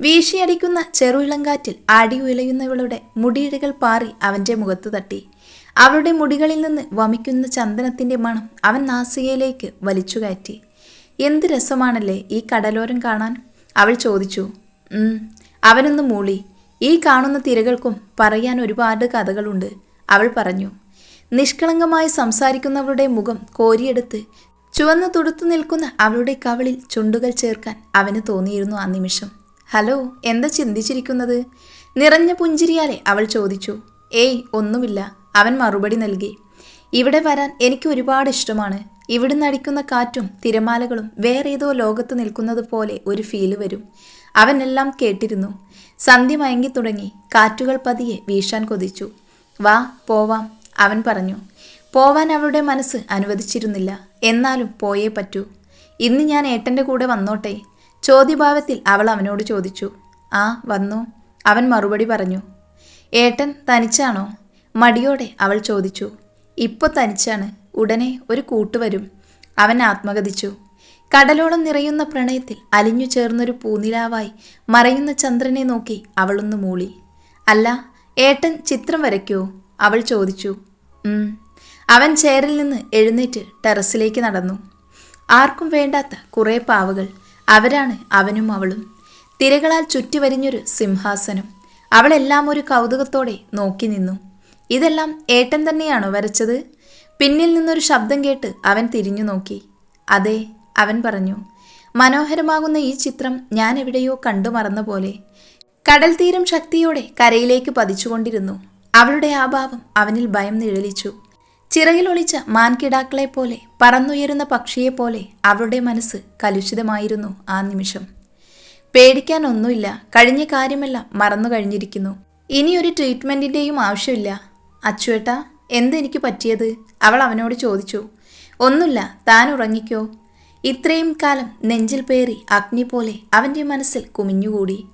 വീശിയടിക്കുന്ന ചെറുയിളങ്കാറ്റിൽ ആടി ഉലയുന്നവളുടെ മുടിയിഴകൾ പാറി അവന്റെ മുഖത്ത് തട്ടി. അവളുടെ മുടികളിൽ നിന്ന് വമിക്കുന്ന ചന്ദനത്തിന്റെ മണം അവൻ നാസികയിലേക്ക് വലിച്ചു കയറ്റി. എന്ത് രസമാണല്ലേ ഈ കടലോരം കാണാൻ? അവൾ ചോദിച്ചു. അവനൊന്ന് മൂളി. ഈ കാണുന്ന തിരകൾക്കും പറയാൻ ഒരുപാട് കഥകളുണ്ട് അവൾ പറഞ്ഞു. നിഷ്കളങ്കമായി സംസാരിക്കുന്നവളുടെ മുഖം കോരിയെടുത്ത് ചുവന്നു തുടുത്തു നിൽക്കുന്ന അവളുടെ കവളിൽ ചുണ്ടുകൾ ചേർക്കാൻ അവന് തോന്നിയിരുന്നു ആ നിമിഷം. ഹലോ എന്താ ചിന്തിച്ചിരിക്കുന്നത്? നിറഞ്ഞ പുഞ്ചിരിയാലെ അവൾ ചോദിച്ചു. ഏയ് ഒന്നുമില്ല. അവൻ മറുപടി നൽകി. ഇവിടെ വരാൻ എനിക്ക് ഒരുപാട് ഇഷ്ടമാണ്. ഇവിടുന്ന് അടിക്കുന്ന കാറ്റും തിരമാലകളും വേറെ ഏതോ ലോകത്ത് നിൽക്കുന്നത് പോലെ ഒരു ഫീൽ വരും. അവനെല്ലാം കേട്ടിരുന്നു. സന്ധ്യ മയങ്ങി തുടങ്ങി കാറ്റുകൾ പതിയെ വീശാൻ കൊതിച്ചു. വാ പോവാം അവൻ പറഞ്ഞു. പോവാൻ അവളുടെ മനസ്സ് അനുവദിച്ചിരുന്നില്ല. എന്നാലും പോയേ പറ്റൂ. ഇന്ന് ഞാൻ ഏട്ടന്റെ കൂടെ വന്നോട്ടെ. ചോദ്യഭാവത്തിൽ അവൾ അവനോട് ചോദിച്ചു ആ വന്നു. അവൻ മറുപടി പറഞ്ഞു ഏട്ടൻ തനിച്ചാണോ? മടിയോടെ അവൾ ചോദിച്ചു ഇപ്പോൾ തനിച്ചാണ്. ഉടനെ ഒരു കൂട്ടുവരും അവൻ ആത്മഗതിച്ചു. കടലോളം നിറയുന്ന പ്രണയത്തിൽ അലിഞ്ഞു ചേർന്നൊരു പൂനിലാവായി മറയുന്ന ചന്ദ്രനെ നോക്കി അവളൊന്ന് മൂളി അല്ല ഏട്ടൻ ചിത്രം വരയ്ക്കോ അവൾ ചോദിച്ചു. അവൻ ചേരിൽ നിന്ന് എഴുന്നേറ്റ് ടെറസിലേക്ക് നടന്നു. ആർക്കും വേണ്ടാത്ത കുറേ പാവകൾ അവരാണ് അവനും അവളും. തിരകളാൽ ചുറ്റിവരിഞ്ഞൊരു സിംഹാസനം. അവളെല്ലാം ഒരു കൗതുകത്തോടെ നോക്കി നിന്നു. ഇതെല്ലാം ഏട്ടൻ തന്നെയാണോ വരച്ചത്? പിന്നിൽ നിന്നൊരു ശബ്ദം കേട്ട് അവൻ തിരിഞ്ഞു നോക്കി. അതെ അവൻ പറഞ്ഞു മനോഹരമാകുന്ന ഈ ചിത്രം ഞാൻ എവിടെയോ കണ്ടു മറന്ന പോലെ കടൽ തീരം ശക്തിയോടെ കരയിലേക്ക് പതിച്ചുകൊണ്ടിരുന്നു. അവളുടെ ആ ഭാവം അവനിൽ ഭയം നിഴലിച്ചു. ചിറകിലൊളിച്ച മാൻകിടാക്കളെ പോലെ പറന്നുയരുന്ന പക്ഷിയെ പോലെ അവളുടെ മനസ്സ് കലുഷിതമായിരുന്നു ആ നിമിഷം. പേടിക്കാനൊന്നുമില്ല കഴിഞ്ഞ കാര്യമെല്ലാം മറന്നു കഴിഞ്ഞിരിക്കുന്നു. ഇനിയൊരു ട്രീറ്റ്മെന്റിന്റെയും ആവശ്യമില്ല. അച്ചുവേട്ടാ എന്തെനിക്ക് പറ്റിയത്? അവൾ അവനോട് ചോദിച്ചു. ഒന്നുമില്ല താൻ ഉറങ്ങിക്കോ. ഇത്രയും കാലം നെഞ്ചിൽ പേറി അഗ്നി പോലെ അവന്റെ മനസ്സിൽ കുമിഞ്ഞുകൂടി.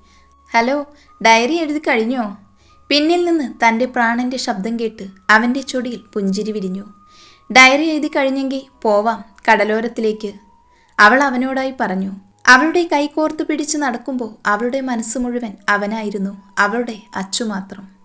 ഹലോ ഡയറി എഴുതി കഴിഞ്ഞോ? പിന്നിൽ നിന്ന് തന്റെ പ്രാണന്റെ ശബ്ദം കേട്ട് അവന്റെ ചൊടിയിൽ പുഞ്ചിരി വിരിഞ്ഞു. ഡയറി എഴുതി കഴിഞ്ഞെങ്കിൽ പോവാം കടലോരത്തിലേക്ക്. അവൾ അവനോടായി പറഞ്ഞു അവളുടെ കൈ കോർത്തു പിടിച്ച് നടക്കുമ്പോൾ അവളുടെ മനസ്സ് മുഴുവൻ അവനായിരുന്നു അവളുടെ അച്ചു മാത്രം